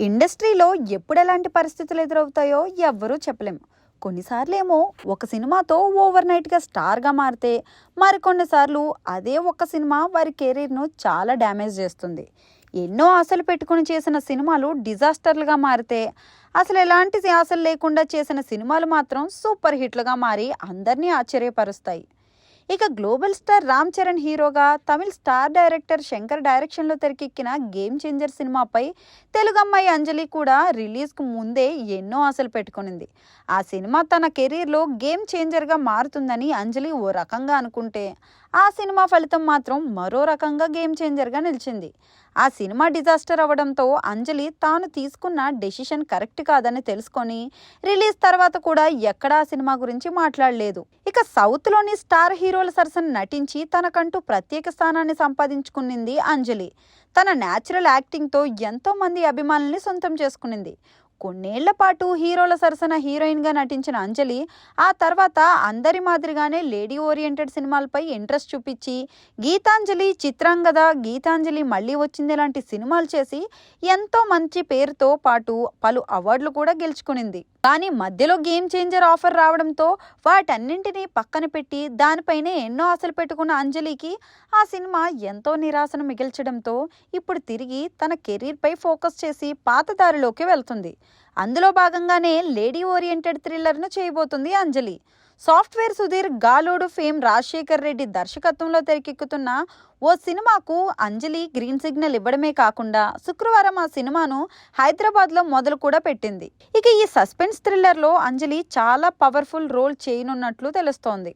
ఇండస్ట్రీలో ఎప్పుడు ఎలాంటి పరిస్థితులు ఎదురవుతాయో ఎవ్వరూ చెప్పలేము. కొన్నిసార్లేమో ఒక సినిమాతో ఓవర్ నైట్గా స్టార్గా మారితే మరికొన్నిసార్లు అదే ఒక సినిమా వారి కెరీర్ను చాలా డ్యామేజ్ చేస్తుంది. ఎన్నో ఆశలు పెట్టుకుని చేసిన సినిమాలు డిజాస్టర్లుగా మారితే అసలు ఎలాంటి ఆశలు లేకుండా చేసిన సినిమాలు మాత్రం సూపర్ హిట్లుగా మారి అందరినీ ఆశ్చర్యపరుస్తాయి. ఇక గ్లోబల్ స్టార్ రామ్ చరణ్ హీరోగా తమిళ్ స్టార్ డైరెక్టర్ శంకర్ డైరెక్షన్లో తెరకెక్కిన గేమ్ చేంజర్ సినిమాపై తెలుగు అమ్మాయి అంజలి కూడా రిలీజ్కు ముందే ఎన్నో ఆశలు పెట్టుకునింది. ఆ సినిమా తన కెరీర్లో గేమ్ చేంజర్గా మారుతుందని అంజలి ఓ రకంగా అనుకుంటే ఆ సినిమా ఫలితం మాత్రం మరో రకంగా గేమ్ చేంజర్గా నిలిచింది. ఆ సినిమా డిజాస్టర్ అవ్వడంతో అంజలి తాను తీసుకున్న డెసిషన్ కరెక్ట్ కాదని తెలుసుకొని రిలీజ్ తర్వాత కూడా ఎక్కడా ఆ సినిమా గురించి మాట్లాడలేదు. ఇక సౌత్లోని స్టార్ హీరోల సరసన నటించి తనకంటూ ప్రత్యేక స్థానాన్ని సంపాదించుకునింది అంజలి. తన న్యాచురల్ యాక్టింగ్తో ఎంతో మంది అభిమానుల్ని సొంతం చేసుకునింది. కొన్నేళ్ళ పాటు హీరోల సరసన హీరోయిన్గా నటించిన అంజలి ఆ తర్వాత అందరి మాదిరిగానే లేడీ ఓరియంటెడ్ సినిమాలపై ఇంట్రెస్ట్ చూపించి గీతాంజలి చిత్రాంగద గీతాంజలి మళ్ళీ వచ్చింది లాంటి సినిమాలు చేసి ఎంతో మంచి పేరుతో పాటు పలు అవార్డులు కూడా గెలుచుకునింది. కానీ మధ్యలో గేమ్ చేంజర్ ఆఫర్ రావడంతో వాటన్నింటినీ పక్కన పెట్టి దానిపైనే ఎన్నో ఆశలు పెట్టుకున్న అంజలికి ఆ సినిమా ఎంతో నిరాశను మిగిల్చడంతో ఇప్పుడు తిరిగి తన కెరీర్పై ఫోకస్ చేసి పాతదారిలోకి వెళ్తుంది. అందులో భాగంగానే లేడీ ఓరియంటెడ్ థ్రిల్లర్ను చేయబోతుంది అంజలి. సాఫ్ట్వేర్ సుధీర్ గాలోడు ఫేమ్ రాజశేఖర్ రెడ్డి దర్శకత్వంలో తెరకెక్కుతున్న ఓ సినిమాకు అంజలి గ్రీన్ సిగ్నల్ ఇవ్వడమే కాకుండా శుక్రవారం ఆ సినిమాను హైదరాబాద్లో మొదలు కూడా పెట్టింది. ఇక ఈ సస్పెన్స్ థ్రిల్లర్లో అంజలి చాలా పవర్ఫుల్ రోల్ చేయనున్నట్లు తెలుస్తోంది.